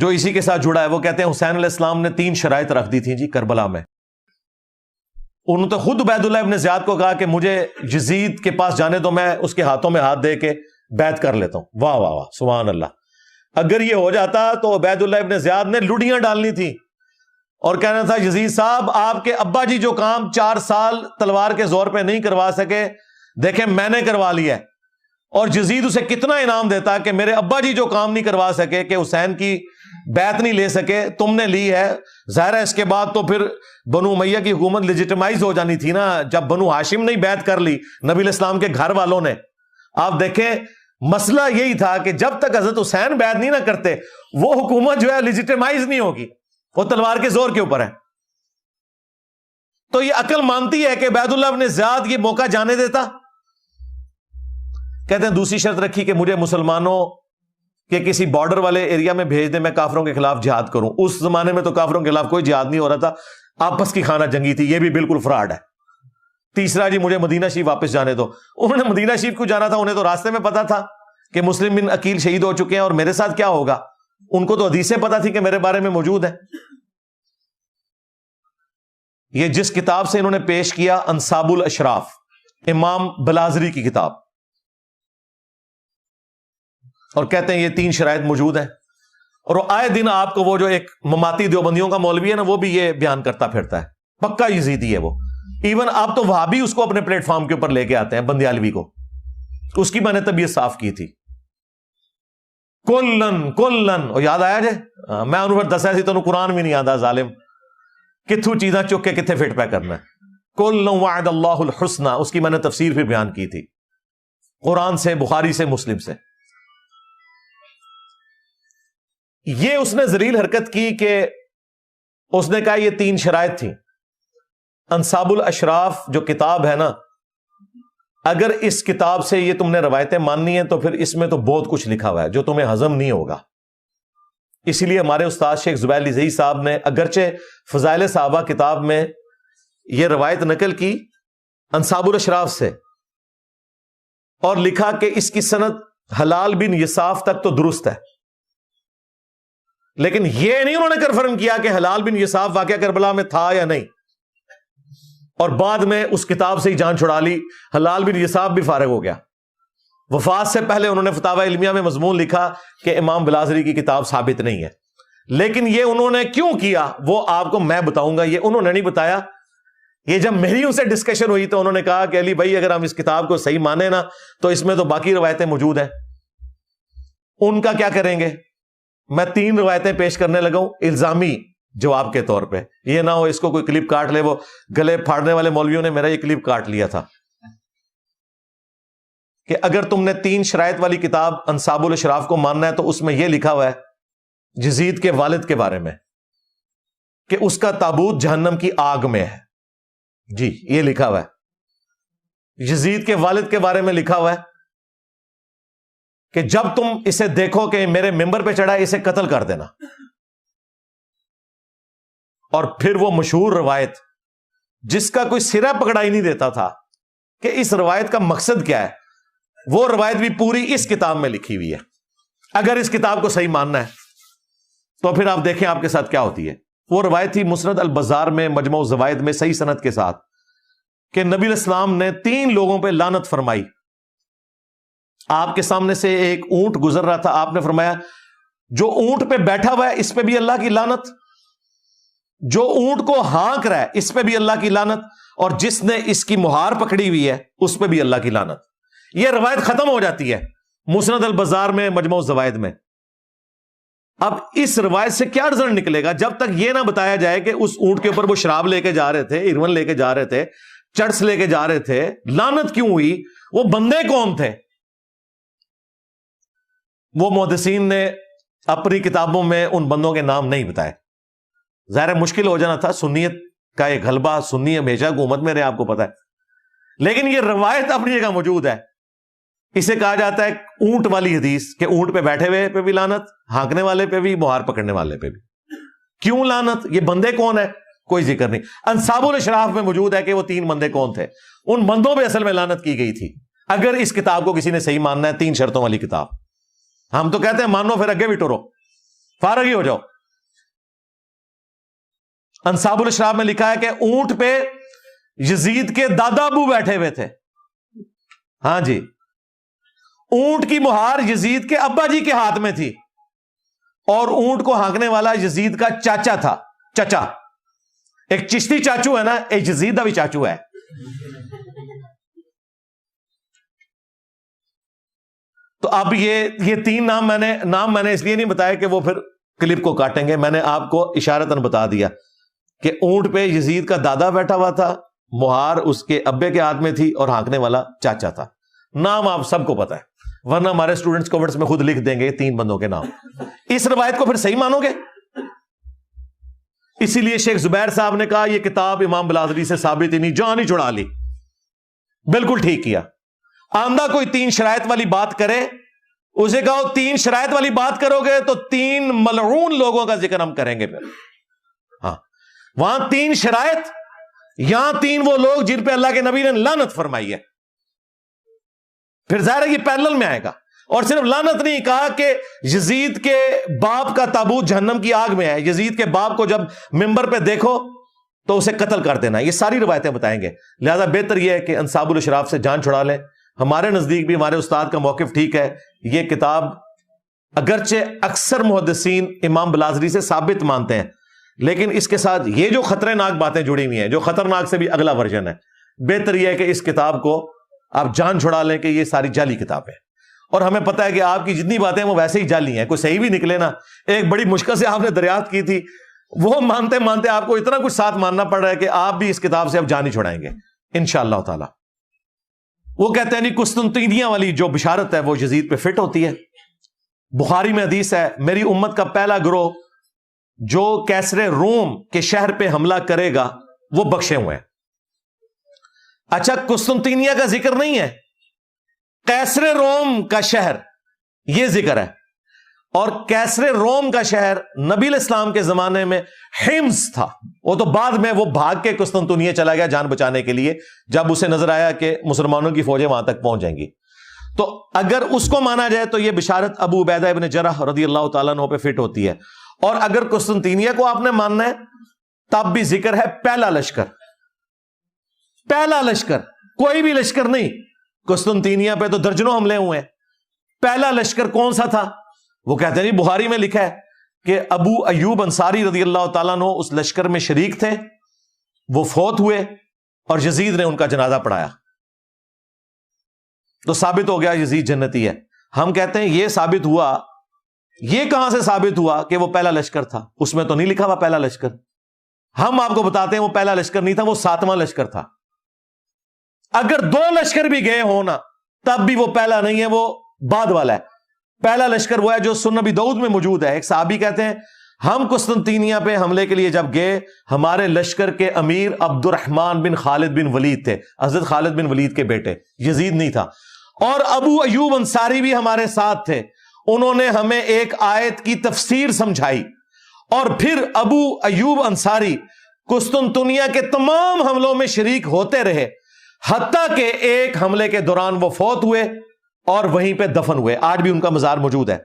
جو اسی کے ساتھ جڑا ہے، وہ کہتے ہیں حسین علیہ السلام نے تین شرائط رکھ دی تھی جی کربلا میں۔ انہوں نے خود عبید اللہ ابن زیاد کو کہا کہ مجھے جزید کے پاس جانے تو میں اس کے ہاتھوں میں ہاتھ دے کے بیت کر لیتا ہوں۔ واہ واہ واہ، سبحان اللہ۔ اگر یہ ہو جاتا تو عبید اللہ ابن زیاد نے لڈیاں ڈالنی تھی اور کہنا تھا، یزید صاحب، آپ کے ابا جی جو کام چار سال تلوار کے زور پہ نہیں کروا سکے، دیکھیں میں نے کروا لیا ہے۔ اور جزید اسے کتنا انعام دیتا کہ میرے ابا جی جو کام نہیں کروا سکے کہ حسین کی بیت نہیں لے سکے، تم نے لی ہے۔ ظاہر ہے اس کے بعد تو پھر بنو میاں کی حکومت لیجیٹمائز ہو جانی تھی نا۔ جب بنو ہاشم نے بیت کر لی نبی الاسلام کے گھر والوں نے۔ آپ دیکھیں، مسئلہ یہی تھا کہ جب تک حضرت حسین بیت نہیں نہ کرتے، وہ حکومت جو ہے لیجیٹمائز نہیں ہوگی۔ وہ تلوار کے زور کے اوپر ہے تو یہ عقل مانتی ہے کہ عبید اللہ نے زیاد یہ موقع جانے دیتا۔ کہتے ہیں، دوسری شرط رکھی کہ مجھے مسلمانوں کے کسی بارڈر والے ایریا میں بھیج دیں، میں کافروں کے خلاف جہاد کروں۔ اس زمانے میں تو کافروں کے خلاف کوئی جہاد نہیں ہو رہا تھا۔ آپس کی خانہ جنگی تھی، یہ بھی بالکل فراڈ ہے۔ تیسرا جی مجھے مدینہ شریف واپس جانے دو۔ انہوں نے مدینہ شریف کو جانا تھا، انہیں تو راستے میں پتا تھا کہ مسلم بن عقیل شہید ہو چکے ہیں اور میرے ساتھ کیا ہوگا۔ ان کو تو حدیثیں پتا تھی کہ میرے بارے میں موجود ہے یہ جس کتاب سے انہوں نے پیش کیا، انصاب الاشراف، امام بلازری کی کتاب۔ اور کہتے ہیں یہ تین شرائط موجود ہیں۔ اور وہ آئے دن آپ کو وہ جو ایک مماتی دیوبندیوں کا مولوی ہے نا، وہ بھی یہ بیان کرتا پھرتا ہے۔ پکا یزیدی ہے وہ۔ ایون آپ تو وہاں بھی اس کو اپنے پلیٹ فارم کے اوپر لے کے آتے ہیں، بندیالوی کو۔ اس کی میں نے طبیعت صاف کی تھی۔ کلن کلن۔ یاد آیا جے میں انہوں پر دسا سی تو قرآن بھی نہیں آتا، ظالم۔ کتوں چیزاں چک کے کتنے فٹ پہ کرنا ہے۔ کل وعد اللہ الحسنہ، اس کی میں نے تفسیر بھی بیان کی تھی۔ قرآن سے، بخاری سے، مسلم سے۔ یہ اس نے زلیل حرکت کی کہ اس نے کہا یہ تین شرائط تھی انصاب الاشراف جو کتاب ہے نا، اگر اس کتاب سے یہ تم نے روایتیں ماننی ہیں تو پھر اس میں تو بہت کچھ لکھا ہوا ہے، جو تمہیں ہضم نہیں ہوگا۔ اسی لیے ہمارے استاد شیخ زبیر علی صاحب نے اگرچہ فضائل صحابہ کتاب میں یہ روایت نقل کی انصاب الاشراف سے، اور لکھا کہ اس کی صنعت حلال بن یساف تک تو درست ہے۔ لیکن یہ نہیں انہوں نے کنفرم کیا کہ حلال بن یساف واقعہ کربلا میں تھا یا نہیں۔ اور بعد میں اس کتاب سے ہی جان چھڑا لی، حلال بن یساف بھی فارغ ہو گیا۔ وفات سے پہلے انہوں نے فتح علمیہ میں مضمون لکھا کہ امام بلازری کی کتاب ثابت نہیں ہے۔ لیکن یہ انہوں نے کیوں کیا؟ وہ آپ کو میں بتاؤں گا، یہ انہوں نے نہیں بتایا۔ یہ جب میری ان سے ڈسکشن ہوئی تو انہوں نے کہا کہ علی بھائی، اگر ہم اس کتاب کو صحیح مانے نا، تو اس میں تو باقی روایتیں موجود ہیں۔ ان کا کیا کریں گے؟ میں تین روایتیں پیش کرنے لگا ہوں، الزامی جواب کے طور پہ۔ یہ نہ ہو اس کو کوئی کلپ کاٹ لے، وہ گلے پھاڑنے والے مولویوں نے میرا یہ کلپ کاٹ لیا تھا۔ کہ اگر تم نے تین شرائط والی کتاب انصاب الشراف کو ماننا ہے، تو اس میں یہ لکھا ہوا ہے جزید کے والد کے بارے میں، کہ اس کا تابوت جہنم کی آگ میں ہے۔ جی یہ لکھا ہوا ہے۔ جزید کے والد کے بارے میں لکھا ہوا ہے کہ جب تم اسے دیکھو کہ میرے ممبر پہ چڑھا اسے قتل کر دینا۔ اور پھر وہ مشہور روایت، جس کا کوئی سرا پکڑا ہی نہیں دیتا تھا کہ اس روایت کا مقصد کیا ہے، وہ روایت بھی پوری اس کتاب میں لکھی ہوئی ہے۔ اگر اس کتاب کو صحیح ماننا ہے، تو پھر آپ دیکھیں آپ کے ساتھ کیا ہوتی ہے۔ وہ روایت تھی مسرت البزار میں مجموع زوائد میں، صحیح صنعت کے ساتھ، کہ نبی الاسلام نے تین لوگوں پہ لانت فرمائی۔ آپ کے سامنے سے ایک اونٹ گزر رہا تھا، آپ نے فرمایا، جو اونٹ پہ بیٹھا ہوا ہے، اس پہ بھی اللہ کی لانت جو اونٹ کو ہانک رہا ہے، اس پہ بھی اللہ کی لانت اور جس نے اس کی مہار پکڑی ہوئی ہے، اس پہ بھی اللہ کی لانت یہ روایت ختم ہو جاتی ہے مسند البازار میں مجموع زوائد میں۔ اب اس روایت سے کیا رزلٹ نکلے گا؟ جب تک یہ نہ بتایا جائے کہ اس اونٹ کے اوپر وہ شراب لے کے جا رہے تھے ارون لے کے جا رہے تھے چرس لے کے جا رہے تھے لانت کیوں ہوئی؟ وہ بندے کون تھے؟ وہ محدثین نے اپنی کتابوں میں ان بندوں کے نام نہیں بتائے۔ ظاہر مشکل ہو جانا تھا، سنیت کا یہ غلبہ، سنی ہمیشہ حکومت میں رہے، آپ کو پتا ہے۔ لیکن یہ روایت اپنی جگہ موجود ہے۔ اسے کہا جاتا ہے اونٹ والی حدیث کہ اونٹ پہ بیٹھے ہوئے پہ بھی لانت ہانکنے والے پہ بھی، مہار پکڑنے والے پہ بھی۔ کیوں لانت یہ بندے کون ہے کوئی ذکر نہیں۔ انصاب الشراف میں موجود ہے کہ وہ تین بندے کون تھے۔ ان بندوں پہ اصل میں لانت کی گئی تھی۔ اگر اس کتاب کو کسی نے صحیح ماننا ہے، تین شرطوں والی کتاب۔ ہم تو کہتے ہیں مانو پھر اگے بھی ٹورو فارغ ہی ہو جاؤ۔ انصاب الشراب میں لکھا ہے کہ اونٹ پہ یزید کے دادا ابو بیٹھے ہوئے تھے۔ ہاں جی۔ اونٹ کی مہار یزید کے ابا جی کے ہاتھ میں تھی۔ اور اونٹ کو ہانکنے والا یزید کا چاچا تھا۔ چچا۔ ایک چشتی چاچو ہے نا، ایک یزید کا بھی چاچو ہے۔ تو اب یہ یہ تین نام میں نے، نام میں نے اس لیے نہیں بتایا کہ وہ پھر کلپ کو کاٹیں گے، میں نے آپ کو اشارتن بتا دیا کہ اونٹ پہ یزید کا دادا بیٹھا ہوا تھا، مہار اس کے ابے کے ہاتھ میں تھی اور ہانکنے والا چاچا تھا۔ نام آپ سب کو پتا ہے، ورنہ ہمارے اسٹوڈنٹس کومنٹس میں خود لکھ دیں گے تین بندوں کے نام۔ اس روایت کو پھر صحیح مانو گے؟ اسی لیے شیخ زبیر صاحب نے کہا، یہ کتاب امام بلادری سے ثابت ہی نہیں، جان ہی چھڑا لی۔ بالکل ٹھیک کیا۔ آمدہ کوئی تین شرائط والی بات کرے، اسے کہو تین شرائط والی بات کرو گے تو تین ملعون لوگوں کا ذکر ہم کریں گے پھر۔ ہاں۔ وہاں تین شرائط، یہاں تین وہ لوگ جن پہ اللہ کے نبی نے لانت فرمائی ہے۔ پھر ظاہر ہے یہ پیرل میں آئے گا۔ اور صرف لانت نہیں، کہا کہ یزید کے باپ کا تابوت جہنم کی آگ میں ہے۔ یزید کے باپ کو جب ممبر پہ دیکھو تو اسے قتل کر دینا۔ یہ ساری روایتیں بتائیں گے۔ لہذا بہتر یہ ہے کہ انصاب الشراف سے جان چھڑا لیں۔ ہمارے نزدیک بھی، ہمارے استاد کا موقف ٹھیک ہے۔ یہ کتاب اگرچہ اکثر محدثین امام بلازری سے ثابت مانتے ہیں، لیکن اس کے ساتھ یہ جو خطرناک باتیں جڑی ہوئی ہیں، جو خطرناک سے بھی اگلا ورژن ہے، بہتر یہ ہے کہ اس کتاب کو آپ جان چھڑا لیں کہ یہ ساری جعلی کتاب ہے۔ اور ہمیں پتا ہے کہ آپ کی جتنی باتیں وہ ویسے ہی جعلی ہیں۔ کوئی صحیح بھی نکلے نا، ایک بڑی مشکل سے آپ نے دریافت کی تھی۔ وہ مانتے مانتے آپ کو اتنا کچھ ساتھ ماننا پڑ رہا ہے کہ آپ بھی اس کتاب سے اب جان ہی چھڑائیں گے۔ ان شاء اللہ تعالی۔ وہ کہتے ہیں نہیں کستنطینیہ والی جو بشارت ہے، وہ یزید پہ فٹ ہوتی ہے۔ بخاری میں حدیث ہے، میری امت کا پہلا گروہ جو کیسرے روم کے شہر پہ حملہ کرے گا، وہ بخشے ہوئے ہیں۔ اچھا قسطنطینیہ کا ذکر نہیں ہے۔ کیسرے روم کا شہر، یہ ذکر ہے۔ اور کیسرے روم کا شہر نبی الاسلام کے زمانے میں ہمس تھا۔ وہ تو بعد میں وہ بھاگ کے کستنطنیہ چلا گیا جان بچانے کے لیے، جب اسے نظر آیا کہ مسلمانوں کی فوجیں وہاں تک پہنچ جائیں گی۔ تو اگر اس کو مانا جائے تو یہ بشارت ابو عبیدہ ابن جرح رضی اللہ تعالیٰ پہ فٹ ہوتی ہے۔ اور اگر قسطنطینیہ کو آپ نے ماننا ہے تب بھی ذکر ہے پہلا لشکر۔ پہلا لشکر، کوئی بھی لشکر نہیں۔ قسطنطینیہ پہ تو درجنوں حملے ہوئے۔ ہیں پہلا لشکر کون سا تھا؟ وہ کہتے ہیں جی بخاری میں لکھا ہے کہ ابو ایوب انصاری رضی اللہ تعالیٰ نو اس لشکر میں شریک تھے، وہ فوت ہوئے اور یزید نے ان کا جنازہ پڑھایا۔ تو ثابت ہو گیا یزید جنتی ہے۔ ہم کہتے ہیں یہ ثابت ہوا، یہ کہاں سے ثابت ہوا کہ وہ پہلا لشکر تھا؟ اس میں تو نہیں لکھا ہوا پہلا لشکر۔ ہم آپ کو بتاتے ہیں وہ پہلا لشکر نہیں تھا، وہ ساتواں لشکر تھا۔ اگر دو لشکر بھی گئے ہونا تب بھی وہ پہلا نہیں ہے، وہ بعد والا ہے۔ پہلا لشکر وہ ہے جو سن نبی دعود میں موجود ہے۔ ایک صحابی کہتے ہیں، ہم قسطنطینیہ پہ حملے کے لیے جب گئے، ہمارے لشکر کے امیر عبد الرحمان بن خالد بن ولید تھے۔ حضرت خالد بن ولید کے بیٹے، یزید نہیں تھا۔ اور ابو ایوب انصاری بھی ہمارے ساتھ تھے۔ انہوں نے ہمیں ایک آیت کی تفسیر سمجھائی۔ اور پھر ابو ایوب انصاری کستنتنیا کے تمام حملوں میں شریک ہوتے رہے۔ حتیٰ کہ ایک حملے کے دوران وہ فوت ہوئے۔ اور وہیں پہ دفن ہوئے۔ آج بھی ان کا مزار موجود ہے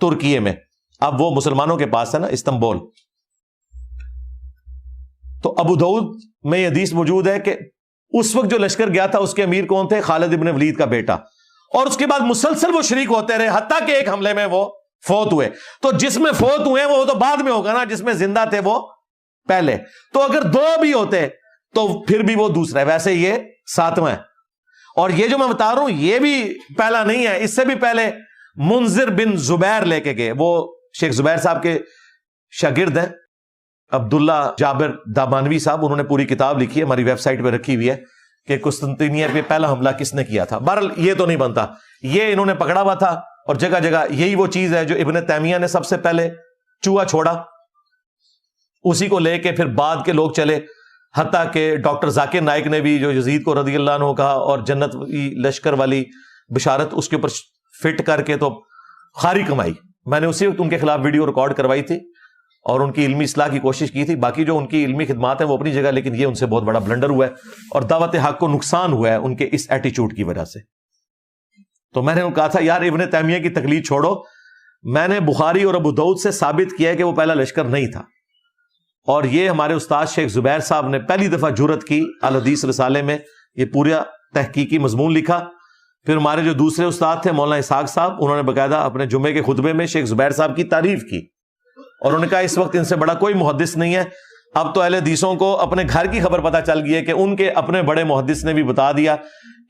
ترکی میں۔ اب وہ مسلمانوں کے پاس ہے نا استنبول۔ تو ابو دعود میں یہ حدیث موجود ہے کہ اس وقت جو لشکر گیا تھا اس کے امیر کون تھے؟ خالد ابن ولید کا بیٹا۔ اور اس کے بعد مسلسل وہ شریک ہوتے رہے، حتیٰ کہ ایک حملے میں وہ فوت ہوئے۔ تو جس میں فوت ہوئے وہ تو بعد میں ہوگا نا، جس میں زندہ تھے وہ پہلے۔ تو اگر دو بھی ہوتے تو پھر بھی وہ دوسرا ہے۔ ویسے یہ ساتواں اور یہ جو میں بتا رہا ہوں، یہ بھی پہلا نہیں ہے، اس سے بھی پہلے منظر بن زبیر لے کے گئے۔ وہ شیخ زبیر صاحب کے شاگرد ہیں۔ عبداللہ جابر دابانوی صاحب، انہوں نے پوری کتاب لکھی ہے، ہماری ویب سائٹ پہ رکھی ہوئی ہے کہ قسطنطینیہ پہ پہلا حملہ کس نے کیا تھا۔ بہرحال یہ تو نہیں بنتا۔ یہ انہوں نے پکڑا ہوا تھا اور جگہ جگہ یہی وہ چیز ہے جو ابن تیمیہ نے سب سے پہلے چوہا چھوڑا۔ اسی کو لے کے پھر بعد کے لوگ چلے۔ حتیٰ کہ ڈاکٹر ذاکر نائک نے بھی جو یزید کو رضی اللہ عنہ کہا اور جنت لشکر والی بشارت اس کے اوپر فٹ کر کے تو خاری کمائی۔ میں نے اسی وقت ان کے خلاف ویڈیو ریکارڈ کروائی تھی اور ان کی علمی اصلاح کی کوشش کی تھی۔ باقی جو ان کی علمی خدمات ہیں وہ اپنی جگہ، لیکن یہ ان سے بہت بڑا بلنڈر ہوا ہے اور دعوت حق کو نقصان ہوا ہے ان کے اس ایٹیچیوڈ کی وجہ سے۔ تو میں نے کہا تھا، یار ابن تیمیہ کی تکلیف چھوڑو۔ میں نے بخاری اور ابو دعود سے ثابت کیا ہے کہ وہ پہلا لشکر نہیں تھا۔ اور یہ ہمارے استاد شیخ زبیر صاحب نے پہلی دفعہ جرت کی الحدیث رسالے میں یہ پورا تحقیقی مضمون لکھا۔ پھر ہمارے جو دوسرے استاد تھے، مولانا اسحاق صاحب، انہوں نے باقاعدہ اپنے جمعے کے خطبے میں شیخ زبیر صاحب کی تعریف کی اور انہوں نے کہا، اس وقت ان سے بڑا کوئی محدث نہیں ہے۔ اب تو اہل حدیثوں کو اپنے گھر کی خبر پتہ چل گئی ہے کہ ان کے اپنے بڑے محدث نے بھی بتا دیا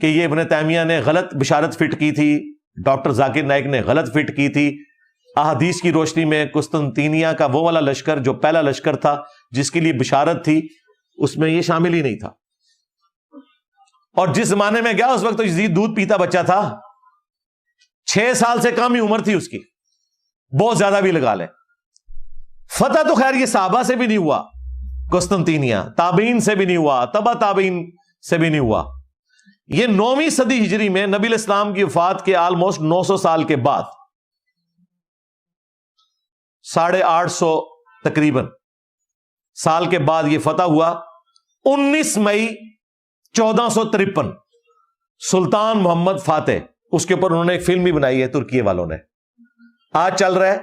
کہ یہ ابن تیمیہ نے غلط بشارت فٹ کی تھی، ڈاکٹر ذاکر نائک نے غلط فٹ کی تھی۔ احادیث کی روشنی میں قسطنطینیہ کا وہ والا لشکر جو پہلا لشکر تھا، جس کے لیے بشارت تھی، اس میں یہ شامل ہی نہیں تھا۔ اور جس زمانے میں گیا، اس وقت تو یزید دودھ پیتا بچہ تھا۔ چھ سال سے کم ہی عمر تھی اس کی۔ بہت زیادہ بھی لگا لے۔ فتح تو خیر یہ صحابہ سے بھی نہیں ہوا، قسطنطینیہ تابعین سے بھی نہیں ہوا تبا تابعین سے بھی نہیں ہوا۔ یہ نویں صدی ہجری میں نبی الاسلام کی وفات کے آلموسٹ نو سو سال کے بعد ساڑھے آٹھ سو تقریباً۔ سال کے بعد یہ فتح ہوا۔ انیس مئی چودہ سو ترپن۔ سلطان محمد فاتح۔ اس کے اوپر انہوں نے ایک فلم بھی بنائی ہے ترکی والوں نے۔ آج چل رہا ہے۔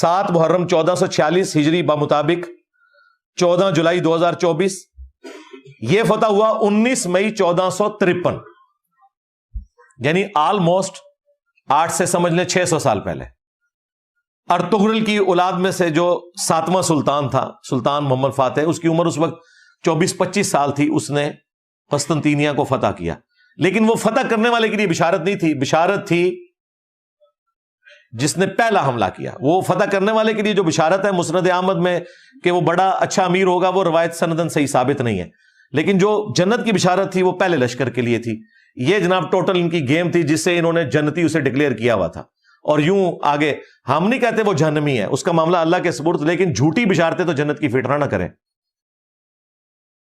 سات محرم چودہ سو چھیالیس ہجری بمطابق چودہ جولائی دو ہزار چوبیس۔ یہ فتح ہوا انیس مئی چودہ سو ترپن۔ یعنی آلموسٹ آٹھ سے سمجھ لیں، چھ سو سال پہلے۔ ارتغرل کی اولاد میں سے جو ساتواں سلطان تھا، سلطان محمد فاتح، اس کی عمر اس وقت چوبیس پچیس سال تھی، اس نے قسطنطینیہ کو فتح کیا۔ لیکن وہ فتح کرنے والے کے لیے بشارت نہیں تھی، بشارت تھی جس نے پہلا حملہ کیا۔ وہ فتح کرنے والے کے لیے جو بشارت ہے، مسند احمد میں کہ وہ بڑا اچھا امیر ہوگا، وہ روایت سندن صحیح ثابت نہیں ہے۔ لیکن جو جنت کی بشارت تھی، وہ پہلے لشکر کے لیے تھی۔ یہ جناب ٹوٹل ان کی گیم تھی جس سے انہوں نے جنتی اسے ڈکلیئر کیا ہوا تھا۔ اور یوں آگے، ہم نہیں کہتے وہ جہنمی ہے، اس کا معاملہ اللہ کے سبرد لیکن جھوٹی بشارتیں تو جنت کی فٹرا نہ کریں۔